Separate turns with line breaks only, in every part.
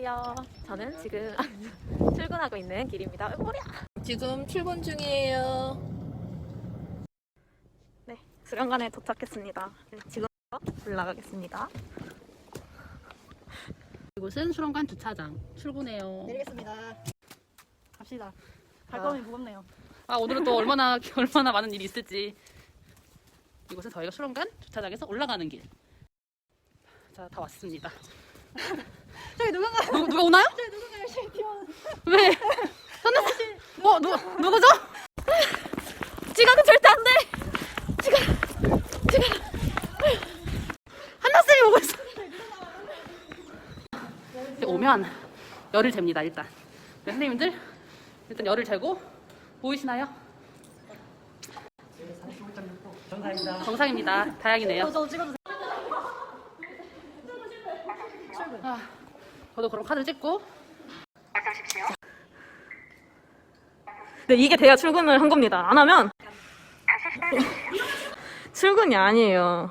안녕하세요. 저는 지금 출근하고 있는 길입니다. 어, 머리야.
지금 출근 중이에요.
네, 수련관에 도착했습니다. 네, 지금 올라가겠습니다.
이곳은 수렁관 주차장. 출근해요.
내리겠습니다. 갑시다.
아.
발걸음이 무겁네요.
아 오늘은 또 얼마나 얼마나 많은 일이 있을지. 이곳은 저희가 수렁관 주차장에서 올라가는 길. 자, 다 왔습니다.
저기 누군가
누, 누가 오나요?
저기 누군가 열심히 뛰어.
왜? 현나 뭐 누, 누구죠?
지각은 절대 안 돼.
한나 쌤이 오고 있어. 이제 오면 열을 잽니다 일단. 네, 선생님들 일단 열을 재고 보이시나요? 정상입니다. 정상입니다. 다행이네요.
저 찍어주세요.
아, 저도 그럼 카드 찍고
네, 이게 돼야 출근을 한 겁니다. 안 하면 출근이 아니에요.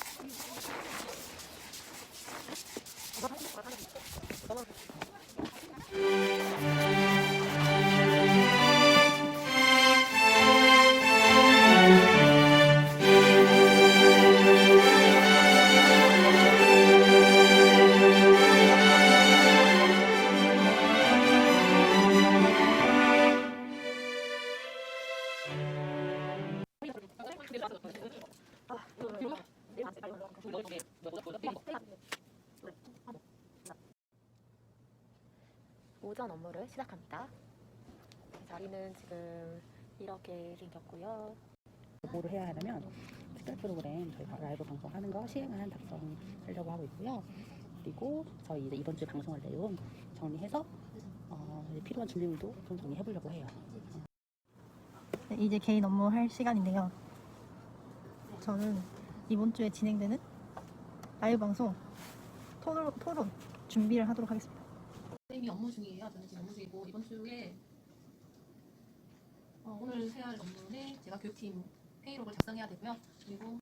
오전 업무를 시작합니다. 자리는 지금 이렇게 생겼고요.
뭐를 해야 하냐면 특별 프로그램 저희가 라이브 방송하는 거 시행안 작성하려고 하고 있고요. 그리고 저희 이제 이번 주에 방송할 내용 정리해서 어, 이제 필요한 준비물도 좀 정리해 보려고 해요.
네, 이제 개인 업무 할 시간인데요. 저는 이번 주에 진행되는 라이브 방송 토론, 토론 준비를 하도록 하겠습니다.
선생님이 업무 중이에요. 저는 지금 업무 중이고 이번 주에 어, 오늘 해야 할 업무는 제가 교육팀 회의록을 작성해야 되고요. 그리고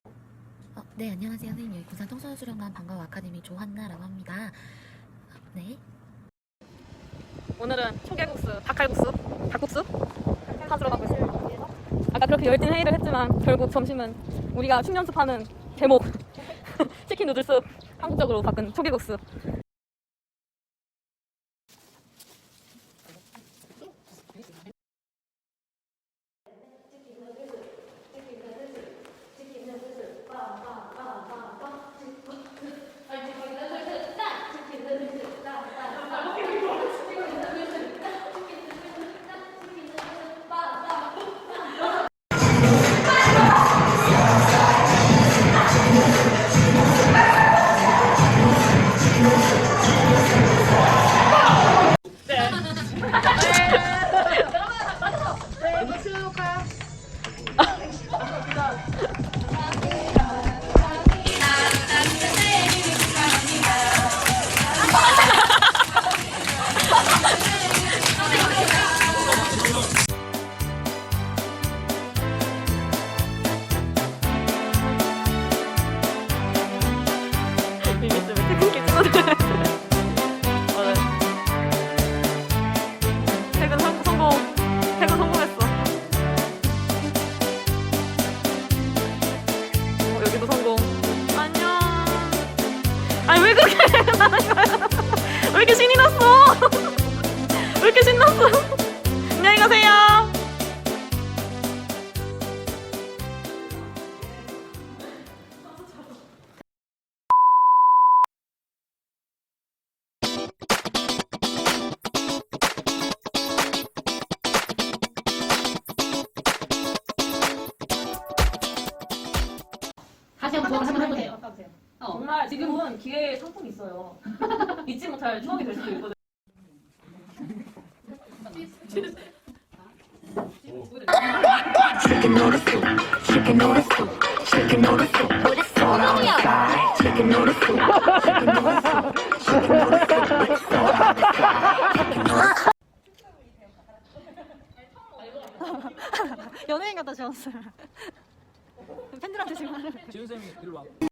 어, 네, 안녕하세요. 선생님. 여기 부산 청소년수련관 방과후 아카데미 조한나라고 합니다. 아, 네.
오늘은 초계국수, 닭칼국수, 닭국수 사주러 가고 있습니다. 아까 그렇게 열띤 회의를 했지만 결국 점심은 우리가 춤 연습하는 제목 치킨 누들숲 한국적으로 바꾼 초계국수. 왜 이렇게 신이 났어? 왜 이렇게 신났어? 안녕히 가세요.
다시 한번 한번 해보세요. 어.
정말 지금은 기회의 상품이 있어요 잊지 못할 추억이 될 수도 있거든
Chicken noodle soup, chicken noodle soup, chicken noodle soup. With salt on the side. Chicken noodle soup, chicken noodle soup, chicken noodle soup. With salt on the side. Chicken noodle soup.
연예인 같다 지웠어요. 팬들한테 지금
지훈 쌤이 일로 와.